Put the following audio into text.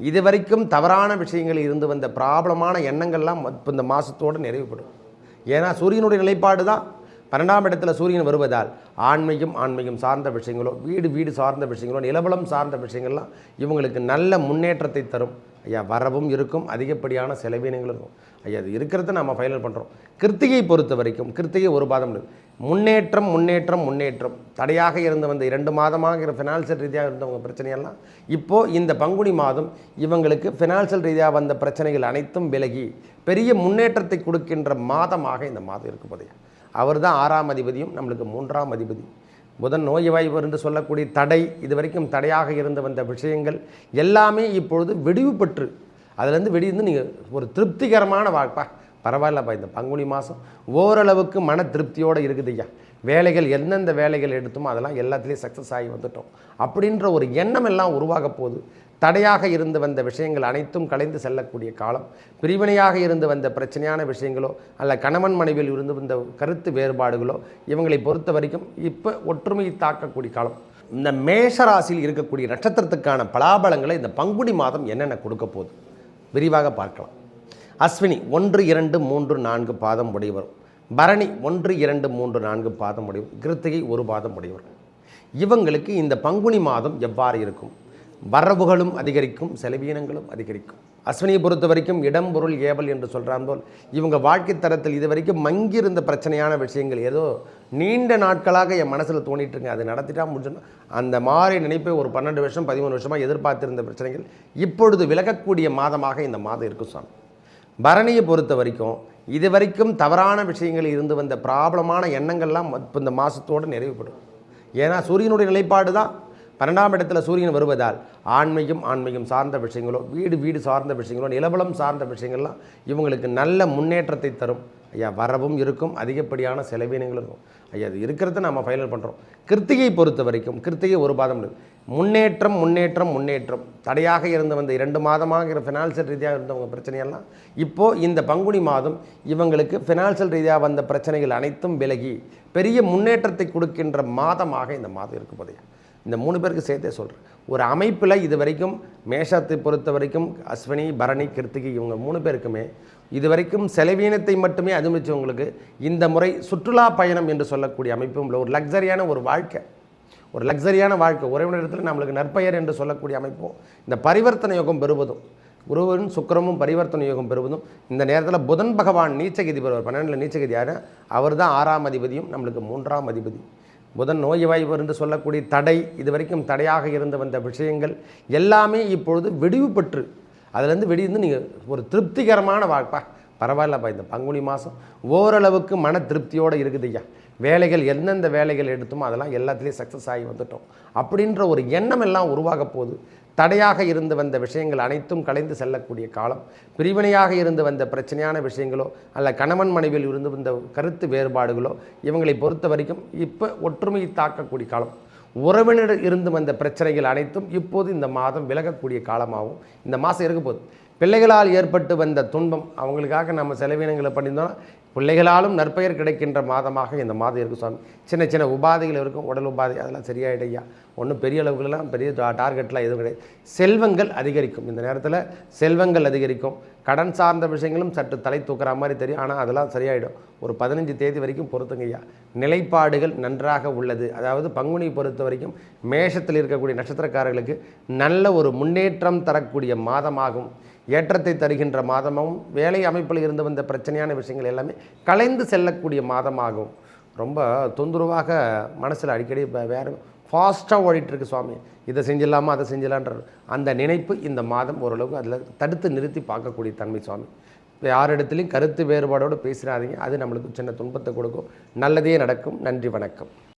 இது வரைக்கும் தவறான விஷயங்கள் இருந்து வந்த ப்ராப்ளமான எண்ணங்கள்லாம் இப்போ இந்த மாதத்தோடு நிறைவுபடும். ஏன்னா சூரியனுடைய நிலைப்பாடு தான். பன்னெண்டாம் இடத்துல சூரியன் வருவதால் ஆன்மீகம் ஆண்மையும் சார்ந்த விஷயங்களோ வீடு வீடு சார்ந்த விஷயங்களோ நிலவலம் சார்ந்த விஷயங்கள்லாம் இவங்களுக்கு நல்ல முன்னேற்றத்தை தரும். ஐயா வரவும் இருக்கும். அதிகப்படியான செலவினங்களும் இருக்கும். ஐயா அது இருக்கிறத நம்ம ஃபைனல் பண்ணுறோம் கிருத்திகை பொறுத்த வரைக்கும் கிருத்திகை ஒரு பாதம் முன்னேற்றம் முன்னேற்றம் முன்னேற்றம். தடையாக இருந்து வந்த இரண்டு மாதமாக ஃபினான்சியல் ரீதியாக இருந்தவங்க பிரச்சனையெல்லாம் இப்போது இந்த பங்குனி மாதம் இவங்களுக்கு ஃபினான்சியல் ரீதியாக வந்த பிரச்சனைகள் அனைத்தும் விலகி பெரிய முன்னேற்றத்தை கொடுக்கின்ற மாதமாக இந்த மாதம் இருக்கு போதையா அவர் தான் ஆறாம் அதிபதியும் நம்மளுக்கு மூன்றாம் அதிபதி. புதன் நோய்வாய்வு என்று சொல்லக்கூடிய தடை இது வரைக்கும் தடையாக இருந்து வந்த விஷயங்கள் எல்லாமே இப்பொழுது வெடிவு பெற்று அதுலேருந்து வெடிந்து நீங்கள் ஒரு திருப்திகரமான வாழ்ப்பா பரவாயில்லப்பா இந்த பங்குனி மாதம் ஓரளவுக்கு மன திருப்தியோடு இருக்குது ஐயா. வேலைகள் எந்தெந்த வேலைகள் எடுத்தோமோ அதெல்லாம் எல்லாத்துலேயும் சக்ஸஸ் ஆகி வந்துட்டோம். அப்படின்ற ஒரு எண்ணம் எல்லாம் உருவாக போகுது தடையாக இருந்து வந்த விஷயங்கள் அனைத்தும் கலைந்து செல்லக்கூடிய காலம் பிரிவினையாக இருந்து வந்த பிரச்சனையான விஷயங்களோ அல்ல கணவன் மனைவியில் இருந்து வந்த கருத்து வேறுபாடுகளோ இவங்களை பொறுத்த வரைக்கும் இப்போ ஒற்றுமையை தாக்கக்கூடிய காலம். இந்த மேஷராசியில் இருக்கக்கூடிய நட்சத்திரத்துக்கான பலாபலங்களை இந்த பங்குனி மாதம் என்னென்ன கொடுக்க போகுது? விரிவாக பார்க்கலாம். அஸ்வினி ஒன்று இரண்டு மூன்று நான்கு பாதம் உடையவர். பரணி ஒன்று இரண்டு மூன்று நான்கு பாதம் உடையவர். கிருத்திகை ஒரு பாதம் உடையவர். இவங்களுக்கு இந்த பங்குனி மாதம் எவ்வாறு இருக்கும்? வரவுகளும் அதிகரிக்கும் செலவீனங்களும் அதிகரிக்கும். அஸ்வினியை பொறுத்த வரைக்கும் இடம் பொருள் ஏவல் என்று சொல்கிறான் போல் இவங்க வாழ்க்கை தரத்தில் இது வரைக்கும் மங்கியிருந்த பிரச்சனையான விஷயங்கள் ஏதோ நீண்ட நாட்களாக என் மனசில் தோணிட்டுருங்க அது நடத்திட்டா முடிஞ்சுன்னா அந்த மாதிரி நினைப்பை ஒரு பன்னெண்டு வருஷம் பதிமூணு வருஷமாக எதிர்பார்த்திருந்த பிரச்சனைகள் இப்பொழுது விலகக்கூடிய மாதமாக இந்த மாதம் இருக்கும் சாமி. பரணியை பொறுத்த வரைக்கும் இது வரைக்கும் தவறான விஷயங்கள் இருந்து வந்த ப்ராப்ளமான எண்ணங்கள்லாம் இப்போ இந்த மாதத்தோடு நிறைவுபடும். ஏன்னா சூரியனுடைய நிலைப்பாடு தான். பன்னெண்டாம் இடத்துல சூரியன் வருவதால் ஆண்மையும் ஆண்மையும் சார்ந்த விஷயங்களோ வீடு வீடு சார்ந்த விஷயங்களோ நிலவலம் சார்ந்த விஷயங்கள்லாம் இவங்களுக்கு நல்ல முன்னேற்றத்தை தரும். ஐயா வரவும் இருக்கும். அதிகப்படியான செலவினங்களும் இருக்கும். ஐயா அது இருக்கிறத நம்ம ஃபைனல் பண்ணுறோம் கிருத்திகை பொறுத்த வரைக்கும் கிருத்திகை ஒரு பாதம் இருக்குது முன்னேற்றம் முன்னேற்றம் முன்னேற்றம். தடையாக இருந்து வந்த இரண்டு மாதமாக ஃபினான்சியல் ரீதியாக இருந்தவங்க பிரச்சனையெல்லாம் இப்போது இந்த பங்குனி மாதம் இவங்களுக்கு ஃபினான்சியல் ரீதியாக வந்த பிரச்சனைகள் அனைத்தும் விலகி பெரிய முன்னேற்றத்தை கொடுக்கின்ற மாதமாக இந்த மாதம் இருக்க போதையா இந்த மூணு பேருக்கு சேர்த்தே சொல்கிறேன் ஒரு அமைப்பில் இது வரைக்கும் மேஷத்தை பொறுத்த வரைக்கும் அஸ்வினி பரணி கிருத்திகை இவங்க மூணு பேருக்குமே இது வரைக்கும் செலவீனத்தை மட்டுமே அனுமதிச்சவங்களுக்கு இந்த முறை சுற்றுலா பயணம் என்று சொல்லக்கூடிய அமைப்பும் ஒரு லக்ஸரியான ஒரு வாழ்க்கை. ஒரு லக்ஸரியான வாழ்க்கை. உறவினரிடத்தில் நம்மளுக்கு நற்பெயர் என்று சொல்லக்கூடிய அமைப்பும் இந்த பரிவர்த்தனை யோகம் பெறுவதும் குருவன் சுக்கிரமும் பரிவர்த்தனை யோகம் பெறுவதும் இந்த நேரத்தில் புதன் பகவான் நீச்சகதி பெறுவார் பன்னெண்டில் நீச்சகதி யார் அவர் தான் ஆறாம் அதிபதியும் நம்மளுக்கு மூன்றாம் அதிபதி. புதன் நோய்வாய்வு என்று சொல்லக்கூடிய தடை இது வரைக்கும் தடையாக இருந்து வந்த விஷயங்கள் எல்லாமே இப்பொழுது வெடிவு பெற்று அதுலேருந்து வெடிந்து நீங்கள் ஒரு திருப்திகரமான வாழ்ப்பா பரவாயில்லப்பா இந்த பங்குனி மாதம் ஓரளவுக்கு மன திருப்தியோடு இருக்குது ஐயா. வேலைகள் எந்தெந்த வேலைகள் எடுத்தோமோ அதெல்லாம் எல்லாத்துலேயும் சக்ஸஸ் ஆகி வந்துட்டோம். அப்படின்ற ஒரு எண்ணம் எல்லாம் உருவாக போகுது தடையாக இருந்து வந்த விஷயங்கள் அனைத்தும் கலைந்து செல்லக்கூடிய காலம் பிரிவினையாக இருந்து வந்த பிரச்சனையான விஷயங்களோ அல்ல கணவன் மனைவியில் இருந்து வந்த கருத்து வேறுபாடுகளோ இவங்களை பொறுத்த வரைக்கும் இப்போ ஒற்றுமையை தாக்கக்கூடிய காலம். உறவினர் இருந்து வந்த பிரச்சனைகள் அனைத்தும் இப்போது இந்த மாதம் விலகக்கூடிய காலமாகவும் இந்த மாதம் இருக்க போகுது. பிள்ளைகளால் ஏற்பட்டு வந்த துன்பம் அவங்களுக்காக நம்ம செலவினங்களை பண்ணியிருந்தோம்னா பிள்ளைகளாலும் நற்பெயர் கிடைக்கின்ற மாதமாக இந்த மாதம் இருக்கும் சுவாமி சின்ன சின்ன உபாதைகள் இருக்கும் உடல் உபாதை அதெல்லாம் சரியாயிடையா ஒன்றும் பெரிய அளவுக்குலாம் பெரிய டா- டார்கெட்லாம் எதுவும் கிடையாது. செல்வங்கள் அதிகரிக்கும். இந்த நேரத்தில் செல்வங்கள் அதிகரிக்கும். கடன் சார்ந்த விஷயங்களும் சற்று தலை தூக்குற மாதிரி தெரியும். ஆனால் அதெல்லாம் சரியாயிடும். ஒரு பதினஞ்சு தேதி வரைக்கும் பொறுத்துங்கய்யா நிலைப்பாடுகள் நன்றாக உள்ளது. அதாவது பங்குனி பொறுத்த வரைக்கும் மேஷத்தில் இருக்கக்கூடிய நட்சத்திரக்காரர்களுக்கு நல்ல ஒரு முன்னேற்றம் தரக்கூடிய மாதமாகும். ஏற்றத்தை தருகின்ற மாதமாகவும் வேலை அமைப்பில் இருந்து வந்த பிரச்சனையான விஷயங்கள் எல்லாமே கலைந்து செல்லக்கூடிய மாதமாகும். ரொம்ப தொந்தரவாக மனசில் அடிக்கடி இப்போ வேறு ஃபாஸ்ட்டாக ஓடிட்டுருக்கு சுவாமி. இதை செஞ்சிடலாமா அதை செஞ்சிடலான்ற அந்த நினைப்பு இந்த மாதம் ஓரளவுக்கு அதில் தடுத்து நிறுத்தி பார்க்கக்கூடிய தன்மை சுவாமி. யாரிடத்துலையும் கருத்து வேறுபாடோடு பேசிடாதீங்க. அது நம்மளுக்கு சின்ன துன்பத்தை கொடுக்கும். நல்லதே நடக்கும். நன்றி வணக்கம்.